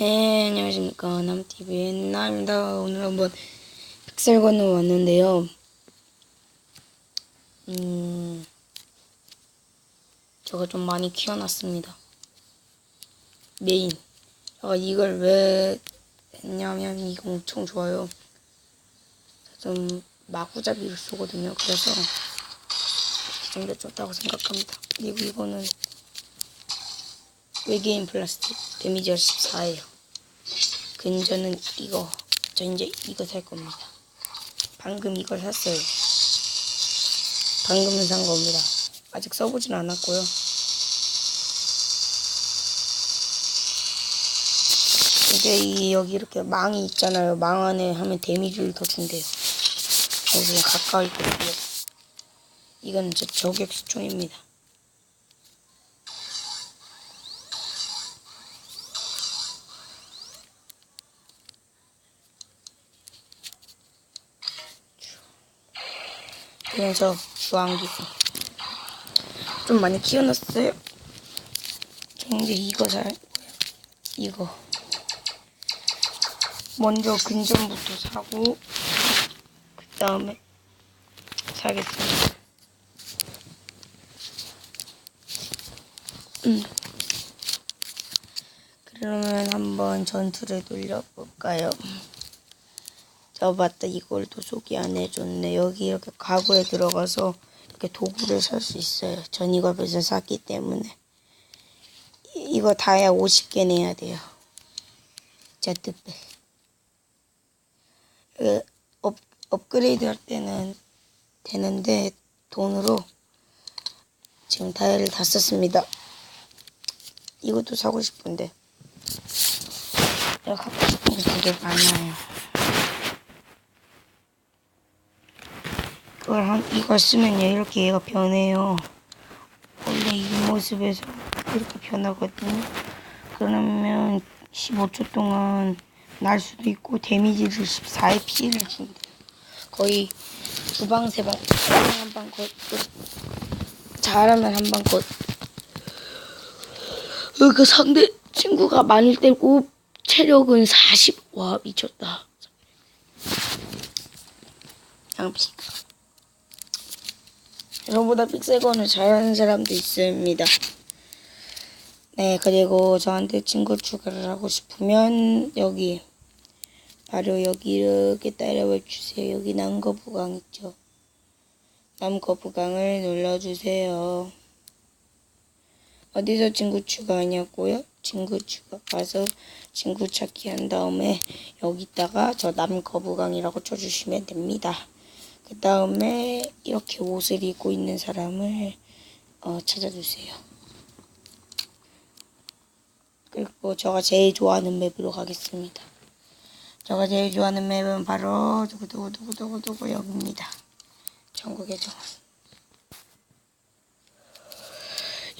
네, 안녕하십니까. 남TV의 나입니다. 오늘 한번 픽셀건으로 왔는데요. 음, 제가 좀 많이 키워놨습니다. 메인. 제가 이걸 왜 했냐면 이거 엄청 좋아요. 좀 마구잡이를 쏘거든요. 그래서 이렇게 생겨졌다고 생각합니다. 그리고 이거는 외계인 플라스틱 데미지가 14예요. 근 저는 이거 저 이제 이거 살 겁니다. 방금 이걸 샀어요. 방금은 산 겁니다. 아직 써보진 않았고요. 이게 이 여기 이렇게 망이 있잖아요. 망 안에 하면 데미지를 더 준대요. 그래서 가까이 있고요. 이건 제 저격 수총입니다. 그래서 주황기 좀 많이 키워놨어요. 저 이제 이거 살 이거 먼저 근전부터 사고 그 다음에 사겠습니다. 음. 그러면 한번 전투를 돌려볼까요? 저 맞다. 이걸 또 소개 안 해줬네. 여기 이렇게 가구에 들어가서 이렇게 도구를 살 수 있어요. 전 이걸 벌써 샀기 때문에. 이- 이거 다야 50개 내야 돼요. 제트백 그 업, 업그레이드 할 때는 되는데 돈으로 지금 다이아를 다 썼습니다. 이것도 사고 싶은데. 내가 갖고 싶은 게 되게 많아요 이걸 한, 이걸 쓰면 얘 이렇게 얘가 변해요. 원래 이 모습에서 이렇게 변하거든요. 그러면 15초 동안 날 수도 있고 데미지를 14의 피해를 준대. 거의 두 방, 세 방, 한방 컷. 잘하면 한방 컷. 어, 그 상대 친구가 많이 때고 체력은 40. 와 미쳤다. 양피. 저보다 픽셀건을 잘하는 사람도 있습니다. 네, 그리고 저한테 친구 추가를 하고 싶으면 여기 바로 여기 이렇게 따라와 주세요. 여기 남거부강 있죠? 남거부강을 눌러주세요. 어디서 친구 추가하냐고요? 친구 추가 가서 친구 찾기 한 다음에 여기다가 저 남거부강이라고 쳐주시면 됩니다. 그 다음에 이렇게 옷을 입고 있는 사람을 어, 찾아주세요. 그리고 제가 제일 좋아하는 맵으로 가겠습니다. 제가 제일 좋아하는 맵은 바로 두구두구두구두구두구 여기입니다. 전국의 정원.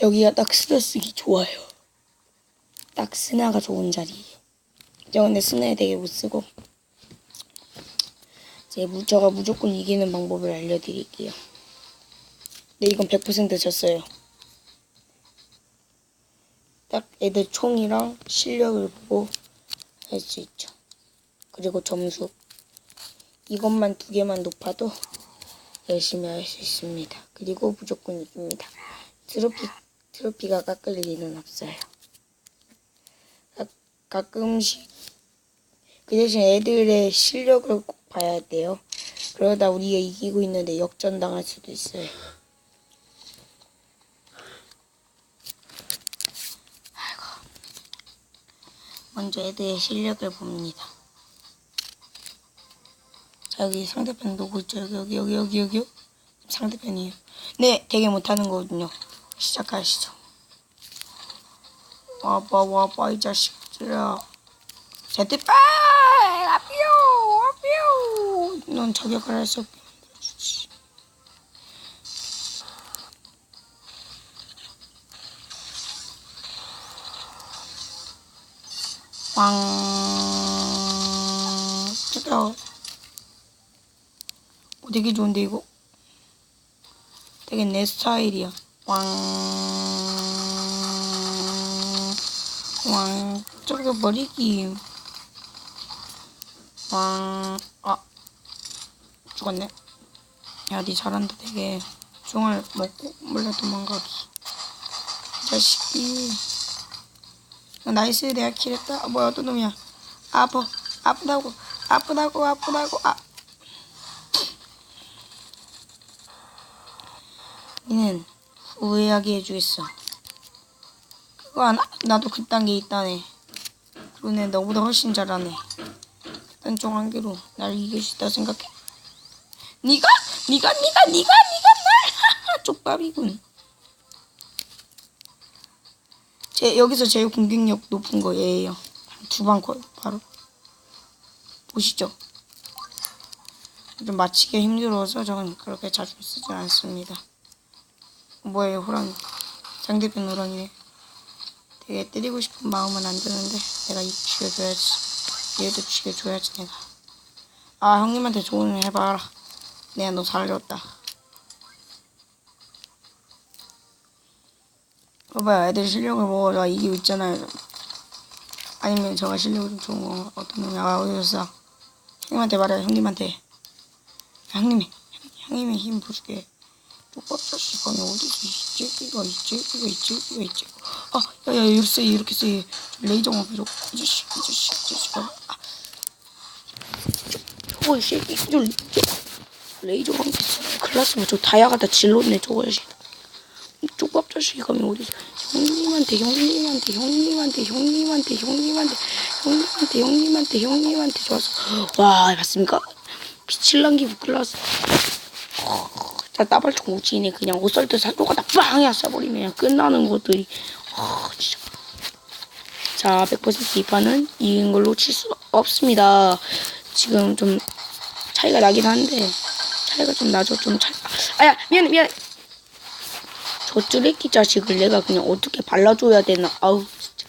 여기가 딱 스나 쓰기 좋아요. 딱 스나가 좋은 자리예요. 저 근데 스나에 되게 못 쓰고 제 무, 저가 무조건 이기는 방법을 알려드릴게요. 근데 이건 100% 졌어요. 딱 애들 총이랑 실력을 보고 할 수 있죠. 그리고 점수. 이것만 두 개만 높아도 열심히 할 수 있습니다. 그리고 무조건 이깁니다. 트로피, 트로피가 깎을 일은 없어요. 가, 가끔씩 그 대신 애들의 실력을 꼭 봐야 돼요. 그러다 우리가 이기고 있는데 역전당할 수도 있어요. 아이고. 먼저 애들의 실력을 봅니다. 자, 여기 상대편 누구 있죠? 여기, 여기, 여기, 여기, 여기요? 상대편이에요. 네, 되게 못하는 거거든요. 시작하시죠. 와봐, 와봐, 이 자식들아. 제트백! 넌 저격을 할 수 없게 만들어주지. 왕. 뜨거워. 어, 되게 좋은데, 이거? 되게 내 스타일이야. 왕. 왕. 죽여버리기. 왕, 아, 죽었네. 야, 니 잘한다, 되게. 종알 먹고 몰래 도망가기. 이 자식이. 어, 나이스, 내가 킬했다. 아, 뭐야, 또 놈이야. 아파, 아프다고, 아프다고, 아프다고, 아. 니는 후회하게 해주겠어. 그거 안, 나도 그딴 게 있다네. 그러네, 너보다 훨씬 잘하네. 단종 한 개로 날 이길 수 있다 생각해. 니가, 니가, 니가, 니가, 니가 날 쪽밥이군. 제 여기서 제일 공격력 높은 거 얘예요. 두방 거 바로 보시죠. 좀 맞히기 힘들어서 저는 그렇게 자주 쓰지 않습니다. 뭐예요, 호랑이? 상대편 호랑이네. 되게 때리고 싶은 마음은 안 드는데 내가 이 죽여줘야지. 얘도 죽여줘야지 내가. 아 형님한테 조언을 해봐라. 내가 너 살렸다. 봐봐요, 애들 실력을 보고 저 이기고 있잖아요. 아니면 저가 실력이 좀 좋은 거 어떤 놈이 아 어디서 써? 형님한테 말해, 형님한테. 형님이, 형님이 힘. 쪽밥 자식 감이 어디서? 이가 있지? 이가 있지? 아, 야야 이렇게 세 이렇게 세 레이저만 계속 이 자식 이 자식 이 자식 아, 저거 이 새끼 저 레이저 레이저가 클라스면 저 다이아가 다 질렀네 저거 자식. 쪽밥 자식이 감이 어디서 형님한테 형님한테 형님한테 형님한테 형님한테 형님한테 형님한테 형님한테 좋아서 와 봤습니까? 빛을 남기고 클라스 자, 따발총 우치네. 그냥 옷설때 사조가 다 빵이야 쏴버리면 그냥 끝나는 것들이. 아 진짜. 자 100%이 판은 이긴 걸로 칠 수 없습니다. 지금 좀 차이가 나긴 한데 차이가 좀 나죠 좀 차이 아야 미안해 미안해 저 쓰레기 자식을 내가 그냥 어떻게 발라줘야 되나 아우 진짜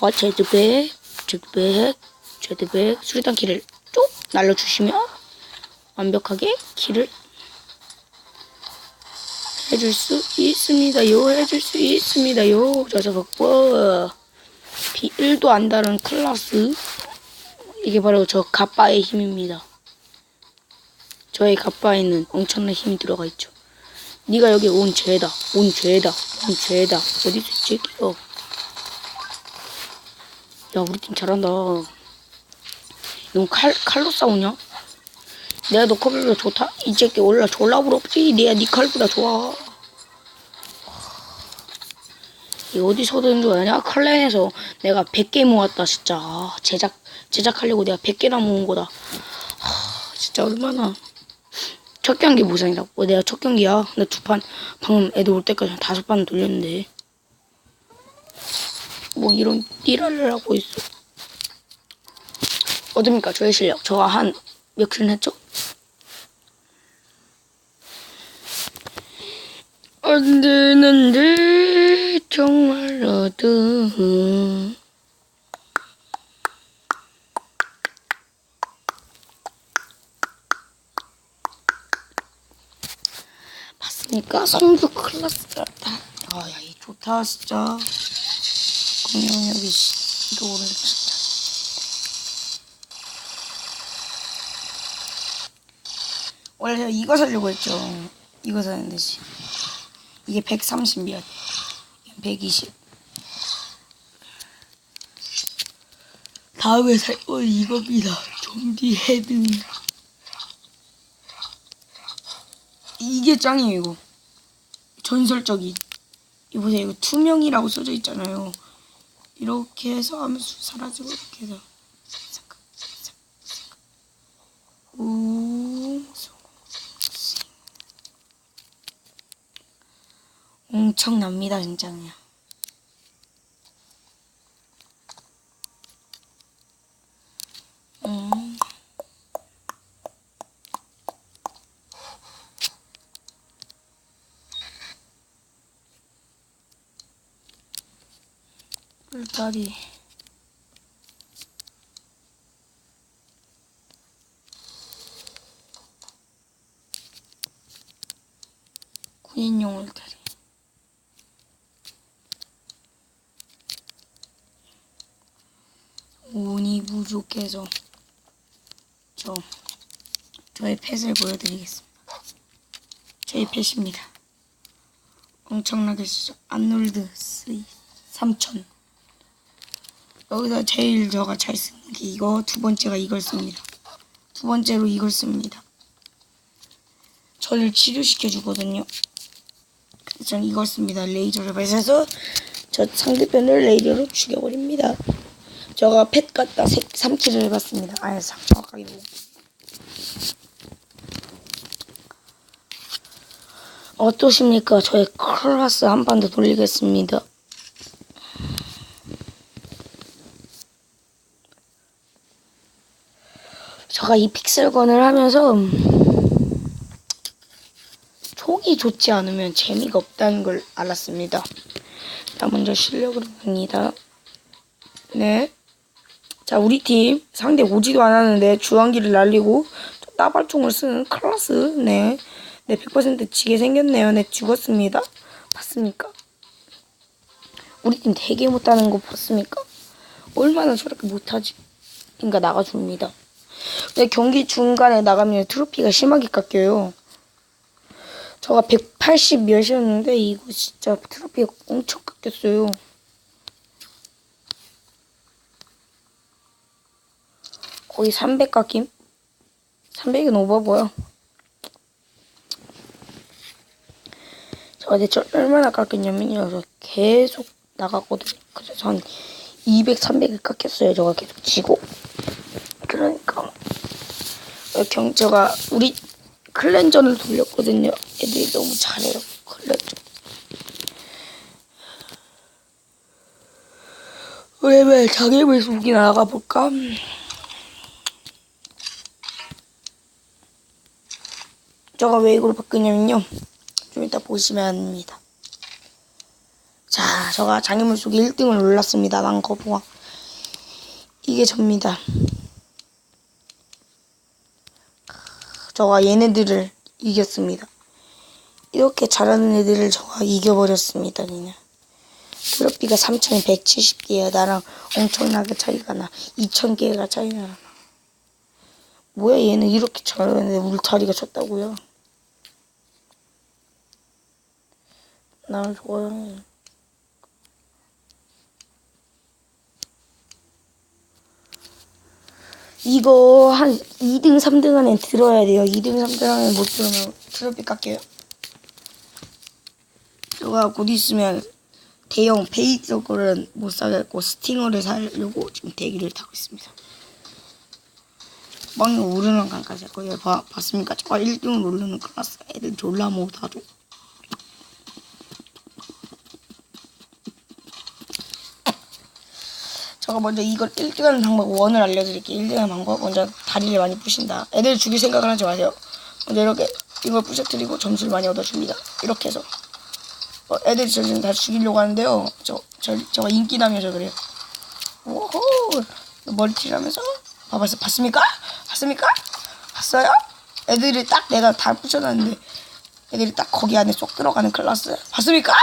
와 제드백 제드백 제드백 수리탄 키를 쭉 날려주시면 완벽하게 키를 해줄 수 있습니다요. 해줄 수 있습니다요. 저저 극복. 비 1도 안 다른 클라스. 이게 바로 저 가빠의 힘입니다. 저의 가빠에는 엄청난 힘이 들어가 있죠. 네가 여기 온 죄다. 온 죄다. 온 죄다. 어디서 있지? 어. 야, 우리 팀 잘한다. 이건 칼, 칼로 싸우냐? 내가 너 컵보다 좋다? 이 새끼 올라 졸라 부럽지? 내가 네 칼보다 좋아. 이 어디서든 줄 아냐? 칼렌에서 내가 100개 모았다, 진짜. 아, 제작, 제작하려고 내가 100개나 모은 거다. 하, 진짜 얼마나. 첫 경기 보상이다. 어, 내가 첫 경기야. 나두 판, 방금 애들 올 때까지 한 다섯 판 돌렸는데. 뭐 이런 띠라를 하고 있어. 어딥니까, 저의 실력. 저가 한, 몇 킬을 했죠? 안 되는데 정말 어두 봤습니까? 성주 클라스가 아야 이 좋다 진짜 공룡력이 씨 이거 오늘 진짜 원래 제가 이거 사려고 했죠 이거 사는데 씨 이게 130 몇, 120. 다음에 살 건 이겁니다. 좀비 헤드. 이게 짱이에요, 이거. 전설적인. 이거 보세요, 이거 투명이라고 써져 있잖아요. 이렇게 해서 하면 사라지고, 이렇게 해서. 오, 엄청납니다, 진짜 그냥. 다리. 군인용 울타리. 운이 부족해서 저 저의 펫을 보여드리겠습니다. 저의 펫입니다. 엄청나게 수작 안놀드 3 0 여기서 제일 저가 잘 쓰는 게 이거 두 번째가 이걸 씁니다. 두 번째로 이걸 씁니다. 저를 치료시켜 주거든요. 저는 이걸 씁니다. 레이저를 발사해서 저 상대편을 레이저로 죽여버립니다. 저가 펫 갖다 3킬을 해봤습니다. 아니, 정확하게 보고. 어떠십니까? 저의 클라스 한 판 더 돌리겠습니다. 제가 이 픽셀건을 하면서 음, 총이 좋지 않으면 재미가 없다는 걸 알았습니다. 자, 먼저 실력으로 봅니다. 네. 자, 우리 팀 상대 오지도 않았는데 주황기를 날리고 따발총을 쓰는 클라스. 네. 네, 100% 지게 생겼네요. 네, 죽었습니다. 봤습니까? 우리 팀 되게 못하는 거 봤습니까? 얼마나 저렇게 못하지? 그러니까 나가줍니다. 근데 경기 중간에 나가면 트로피가 심하게 깎여요. 저가 180 몇이었는데 이거 진짜 트로피가 엄청 깎였어요. 거의 300 깎임? 300은 오버 보여. 저 대체 얼마나 깎였냐면요. 저 계속 나갔거든요. 그래서 한 200, 300을 깎였어요. 저가 계속 지고. 그러니까 경저가 우리 클렌저를 돌렸거든요. 애들이 너무 잘해요. 클렌저. 레벨 자기를 속이 나가 볼까? 저가 왜 이걸 바꾸냐면요. 좀 이따 보시면 합니다. 자, 저가 장애물 속에 1등을 올랐습니다. 난거부가 이게 접니다. 저가 얘네들을 이겼습니다. 이렇게 잘하는 애들을 저가 이겨버렸습니다, 그냥. 트로피가 3,170개야. 나랑 엄청나게 차이가 나. 2,000개가 차이가 나. 뭐야, 얘는 이렇게 잘하는데 울타리가 쳤다고요? 나를 좋아해. 이거 한 2등, 3등 안에 들어야 돼요. 2등, 3등 안에 못 들으면 트로피 깎여요. 제가 곧 있으면 대형 페이저거는 못 사겠고 스팅어를 사려고 지금 대기를 타고 있습니다. 빵이 오르는 강까지 할 거예요. 봐, 봤습니까? 저가 1등을 오르는 클라스 애들 졸라 못하죠. 제가 먼저 이걸 1등하는 방법 원을 알려드릴게요. 1등하는 방법 먼저 다리를 많이 부신다. 애들 죽일 생각을 하지 마세요. 먼저 이렇게 이걸 부셔뜨리고 점수를 많이 얻어줍니다. 이렇게 해서 어, 애들이 저 지금 다 죽이려고 하는데요. 저, 저, 저가 인기남이어서 그래요. 오호 머리띠를 하면서 봐봤, 봤습니까? 봤습니까? 봤어요? 애들이 딱 내가 다 부셔놨는데 애들이 딱 거기 안에 쏙 들어가는 클라스 봤습니까?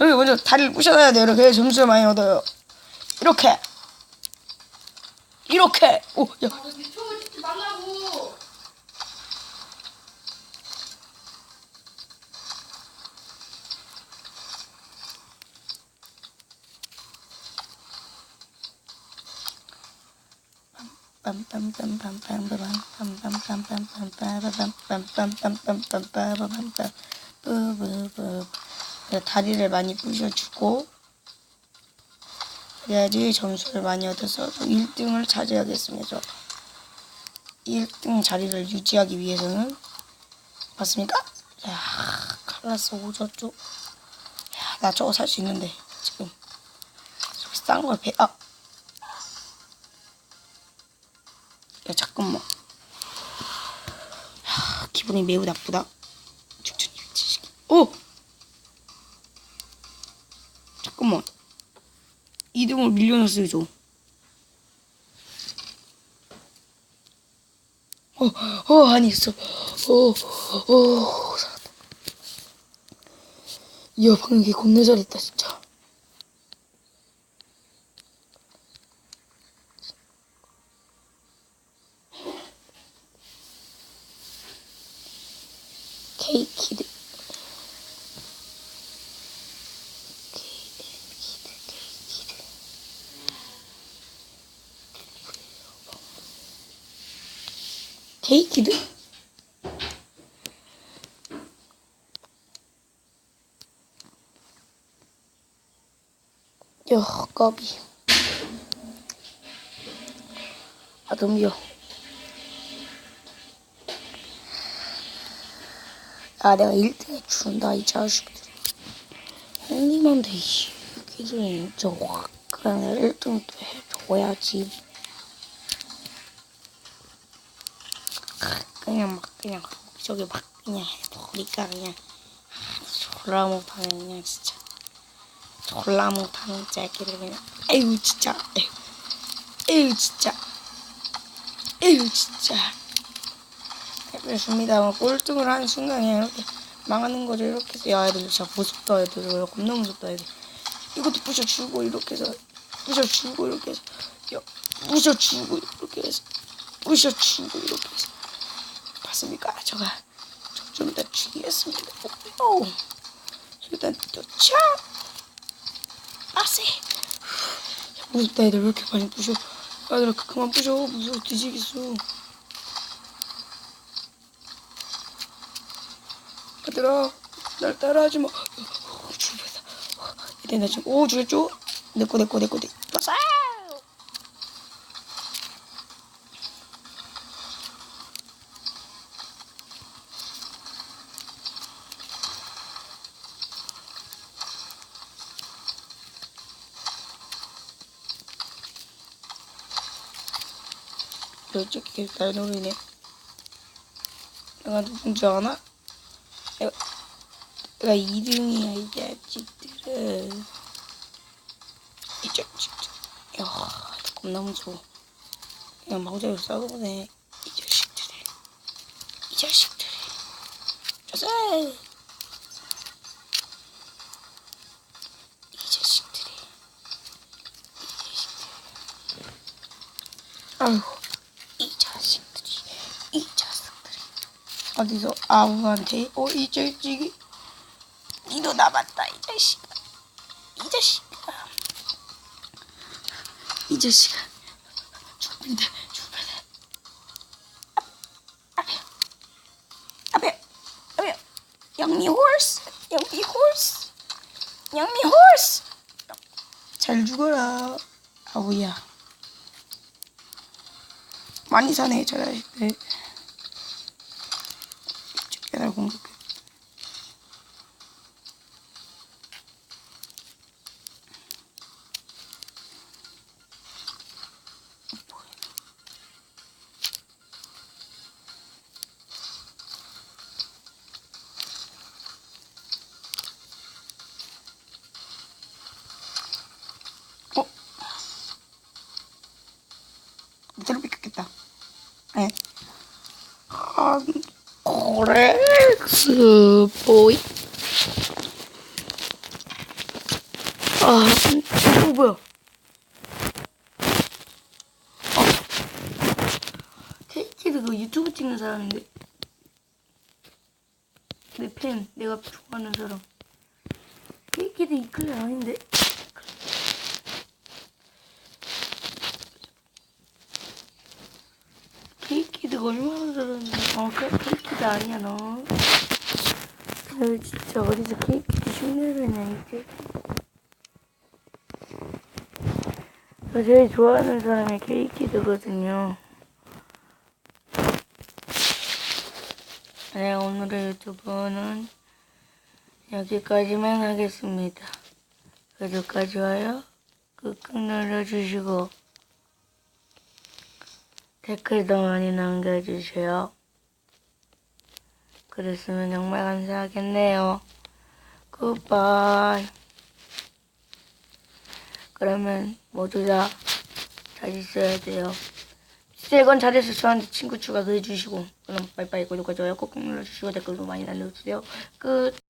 여기 먼저 다리를 부셔놔야 돼요. 이렇게 점수를 많이 얻어요. 이렇게 이렇게 찍지 말라고. 다리를 많이 부셔주고 그래야지 점수를 많이 얻어서 1등을 차지하겠습니다. 1등 자리를 유지하기 위해서는 맞습니까? 야 클라스 오졌죠? 야, 나 저거 살 수 있는데 지금 저기 싼걸 배... 아! 야 잠깐만 야, 기분이 매우 나쁘다 죽전이 미치시기 오! 잠깐만 2등을 밀려놨어요 저 어, 어, 아니 있어. 어, 어, 살았다. 이야, 방금 걔 겁나 잘했다, 진짜. 케이키드? 야, 까비. 아, 덤벼. 아, 내가 1등 해준다, 이 자식들. 형님한테, 이 새끼들은 진짜 확, 그냥 1등 또 해줘야지. 그냥 막, 그냥, 저기 막, 그냥 해버리니까 그냥, 아, 졸라 못하네, 그냥 진짜. 졸라 못하는 새끼들 그냥, 에휴, 진짜, 에휴, 에휴, 진짜. 에휴, 진짜. 그렇습니다. 꼴등을 하는 순간 그냥 이렇게 망하는 거죠. 이렇게 해서 야 애들 진짜 무섭다 애들 야, 겁나 무섭다 애들. 이것도 부셔주고 이렇게 해서 부셔주고 이렇게 해서 야 부셔주고 이렇게 해서 부셔주고 이렇게 해서 봤습니까? 제가 좀 이따 죽이겠습니다. 오, 일단 도착. 아세. 무섭다 애들 왜 이렇게 많이 부셔? 얘들아 그만 부셔 무서워 뒤지겠어. 얘들아 날 따라하지 마. 오, 죽였다. 이때 나 지금 오 죽였죠? 내꺼 내꺼 내꺼 내. 빠 싸. 이쪽에 계속 날 노리네. 내가 누군지 아나? 내가, 내가 2등이야, 이 자식들은. 이 자식들. 야, 겁나 무서워. 그냥 마구잡이로 싸우네. 이 자식들이. 이 자식들이. 자세! 이 자식들이. 이 자식들이. 아이고. 이 자식들이 이 자식들이 어디서? 아우한테? 어 이 자식이 니도 남았다 이 자식아 이 자식아 이 자식아. 죽으면 돼 죽으면 돼 앞에 앞에 앞에. 영미 홀스 영미 홀스 영미 홀스 잘 죽어라 아우야. 많이 사네 저 자식들 이 스 보이. 아, 이거 뭐야? 어. 케이키드 그 유튜브 찍는 사람인데. 내 팬, 내가 좋아하는 사람. 케이키드 이 클레 아닌데? 케이키드가 얼마나 잘하는데. 어, 그 케이키드 아니야, 너. 너 진짜 어디서 케이키드 흉내를 내냐, 이제. 저 제일 좋아하는 사람이 케이키드거든요. 네, 오늘의 유튜브는 여기까지만 하겠습니다. 구독과 좋아요 꾹꾹 눌러주시고 댓글도 많이 남겨주세요. 그랬으면 정말 감사하겠네요. 굿바이. 그러면 모두 다 잘 있어야 돼요. 이건 잘해서 저한테 친구 추가도 해주시고 그럼 빠이빠이 구독과 좋아요 꾹꾹 눌러주시고 댓글도 많이 남겨주세요. 끝.